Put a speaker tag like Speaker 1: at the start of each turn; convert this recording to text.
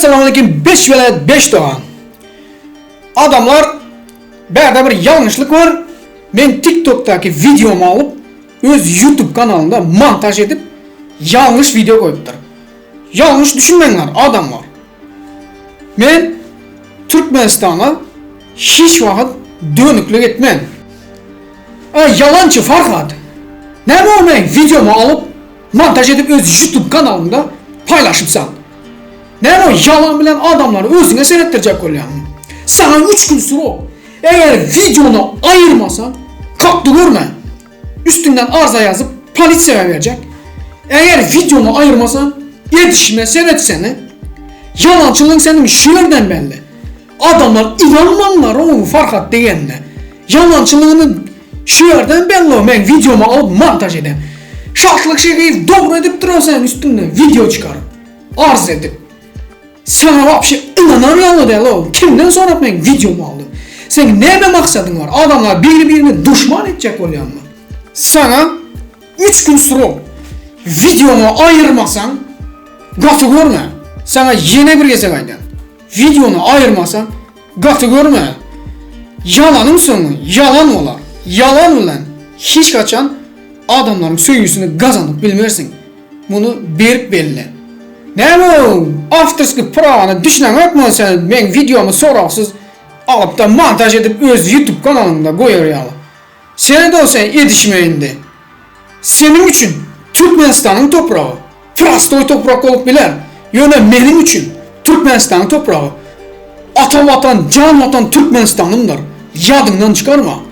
Speaker 1: Esselamu Aleyküm 5 velayet 5 doğan. Adamlar berde bir yanlışlık var. Ben TikTok'taki videomu alıp öz YouTube kanalında montaj edip yanlış video koyuplar. Yanlış düşünmenler adamlar. Ben Türkmenistan'a hiç vakit dönüklük etmem. Ha, yalancı Farhat. Ne bu ben videomu alıp montaj edip öz YouTube kanalımda paylaşıpsan. Ne o yalan bilen adamları özüne seyrettirecek ol yani. Sana üç gün süre. Eğer videonu ayırmasan kalktı görme. Üstünden arıza yazıp polisiye verecek. Eğer videonu ayırmasan yetişme seyret seni. Yalancılığın senin şiirden belli. Adamlar inanmanlar o Farhat diyenle. Yalancılığını şiirden belli o. Ben videomu alıp montaj edem. Şartlık şeyi doğru edip duruyorsan üstünden video çıkarıp arz edip sana vapşi inanamıyorum değil o. Kimden sonra ben videomu aldım. Sen ne bir maksadın var? Adamlar birbirini düşman edecek oluyor mu? Sana 3 gün süre videomu ayırmasan gatı görme. Sana yine bir geze kaydan. Videonu ayırmasan gatı görme. Yalanın sonu yalan olar. Yalan ulan hiç kaçan adamların söğüsünü kazanıp bilmersin. Bunu bir belli. Ne bu? Afterski programını düşünen yok mu sen? Ben videomu soraksız alıp da montaj edip öz YouTube kanalında koyuyor ya. Seni de olsa yetişmeyindi. Senin için Türkmenistan'ın toprağı. Frastoy toprak olup bilen. Yöne benim için Türkmenistan'ın toprağı. Ata vatan, can vatan Türkmenistan'ımdır. Yadından çıkarma.